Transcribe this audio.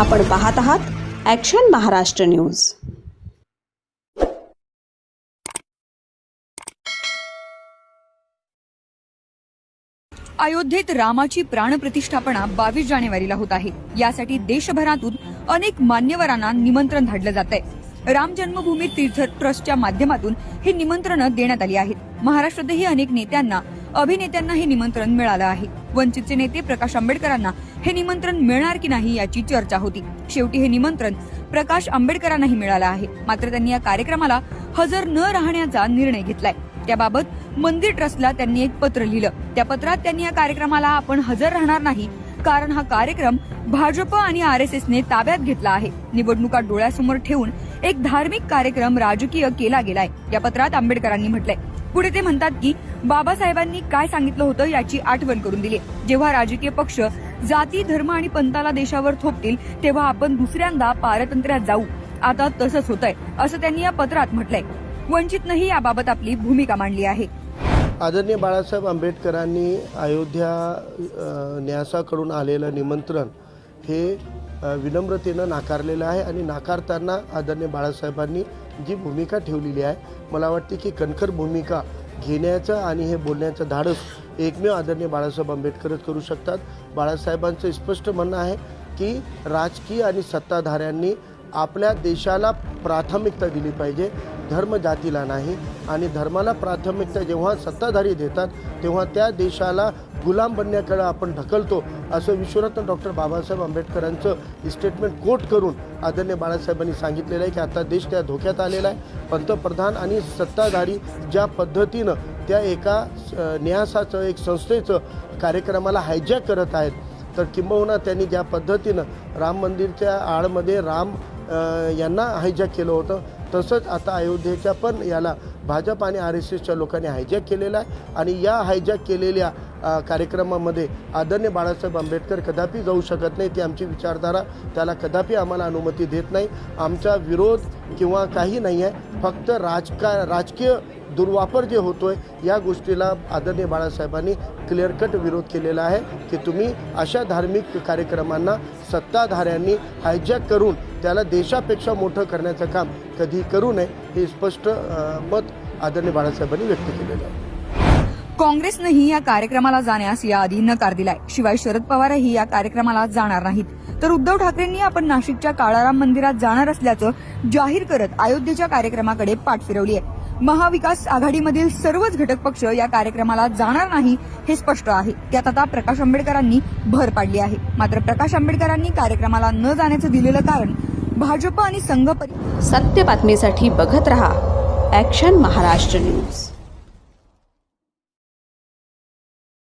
आपण पाहत आहात ॲक्शन महाराष्ट्र न्यूज अयोध्येत रामाची प्राणप्रतिष्ठापना बावीस जानेवारीला होत आहे. यासाठी देशभरातून अनेक मान्यवरांना निमंत्रण धाडलं जात आहे राम जन्मभूमी तीर्थ ट्रस्टच्या माध्यमातून ही निमंत्रणं देण्यात आली आहेत. महाराष्ट्रातही अनेक नेत्यांना अभिनेत्यांना हे निमंत्रण मिळालं आहे. वंचितचे नेते प्रकाश आंबेडकरांना हे निमंत्रण मिळणार की नाही याची चर्चा होती. शेवटी हे निमंत्रण प्रकाश आंबेडकरांनाही मिळालं आहे. मात्र त्यांनी या कार्यक्रमाला हजर न राहण्याचा निर्णय घेतलाय. त्याबाबत मंदिर ट्रस्टला त्यांनी एक पत्र लिहिलं. त्या पत्रात त्यांनी या कार्यक्रमाला आपण हजर राहणार नाही कारण हा कार्यक्रम भाजप आणि आर एस एसने ताब्यात घेतला आहे. निवडणुका डोळ्यासमोर ठेवून एक धार्मिक कार्यक्रम राजकीय केला गेलाय या पत्रात आंबेडकरांनी म्हटलंय. पुढे ते म्हणतात की बाबासाहेबांनी काय सांगितलं होतं याची आठवण करून दिली. जेव्हा राजकीय पक्ष जाती धर्म आणि पंथाला देशावर थोपतील तेव्हा आपण दुसऱ्यांदा पारतंत्र्यात जाऊ. आता तसंच होतंय असं त्यांनी या पत्रात म्हटलंय. वंचितनंही याबाबत आपली भूमिका मांडली आहे. आदरणीय बाळासाहेब आंबेडकरांनी अयोध्या न्यासाकडून आलेलं निमंत्रण हे विनम्रतेनं नाकारलेलं आहे आणि नाकारताना आदरणीय बाळासाहेबांनी जी भूमिका ठेवलेली आहे मला वाटते की कणखर भूमिका घेण्याचं आणि हे बोलण्याचं धाडस एकमेव आदरणीय बाळासाहेब आंबेडकरच करू शकतात. बाळासाहेबांचं स्पष्ट म्हणणं आहे की राजकीय आणि सत्ताधाऱ्यांनी आपल्या देशाला प्राथमिकता दिली पाहिजे. धर्म जातीला नाही आणि धर्माला प्राथमिकता जेव्हा सत्ताधारी देतात तेव्हा त्या देशाला गुलाम बनण्याकडे आपण ढकलतो असं विश्वरत्न डॉक्टर बाबासाहेब आंबेडकरांचं स्टेटमेंट कोट करून आदरणीय बाळासाहेबांनी सांगितलेलं आहे की आता देश त्या धोक्यात आलेला आहे. पंतप्रधान आणि सत्ताधारी ज्या पद्धतीनं त्या एका न्यासाचं एक संस्थेचं कार्यक्रमाला हायजॅक करत आहेत तर किंबहुना त्यांनी ज्या पद्धतीनं राम मंदिरच्या आडमध्ये राम यांना हायजॅक केलं होतं. तसंच आता अयोध्येच्या पण याला भाजप आणि आर एस एसच्या लोकांनी हायजॅक केलेला आहे. आणि या हायजॅक केलेल्या कार्यक्रमामध्ये आदरणीय बाळासाहेब आंबेडकर कदापि जाऊ शकत नाही ती आमची विचारधारा. त्याला कदापि आम्हाला अनुमती देत नाही. आमचा विरोध किंवा काही नाही आहे. फक्त राजका राजकीय दुर्वापर जे होतो आहे या गोष्टीला आदरणीय बाळासाहेबांनी क्लिअर कट विरोध केलेला आहे की तुम्ही अशा धार्मिक कार्यक्रमांना सत्ताधाऱ्यांनी हायजॅक करून त्याला देशापेक्षा मोठं करण्याचं काम कधी करू नये हे स्पष्ट मत आदरणीय बाळासाहेबांनी व्यक्त केलेलं आहे. काँग्रेसनंही या कार्यक्रमाला जाण्यास याआधी नकार दिलाय. शिवाय शरद पवारही या कार्यक्रमाला जाणार नाहीत. तर उद्धव ठाकरेंनी आपण नाशिकच्या काळाराम मंदिरात जाणार असल्याचं जाहीर करत अयोध्येच्या कार्यक्रमाकडे पाठ फिरवली आहे महाविकास आघाडीमधील सर्वच घटक पक्ष या कार्यक्रमाला जाणार नाही हे स्पष्ट आहे. त्यात आता प्रकाश आंबेडकरांनी भर पाडली आहे. मात्र प्रकाश आंबेडकरांनी कार्यक्रमाला न जाण्याचं दिलेलं कारण भाजप आणि संघ सत्य बातमीसाठी बघत रहा ॲक्शन महाराष्ट्र न्यूज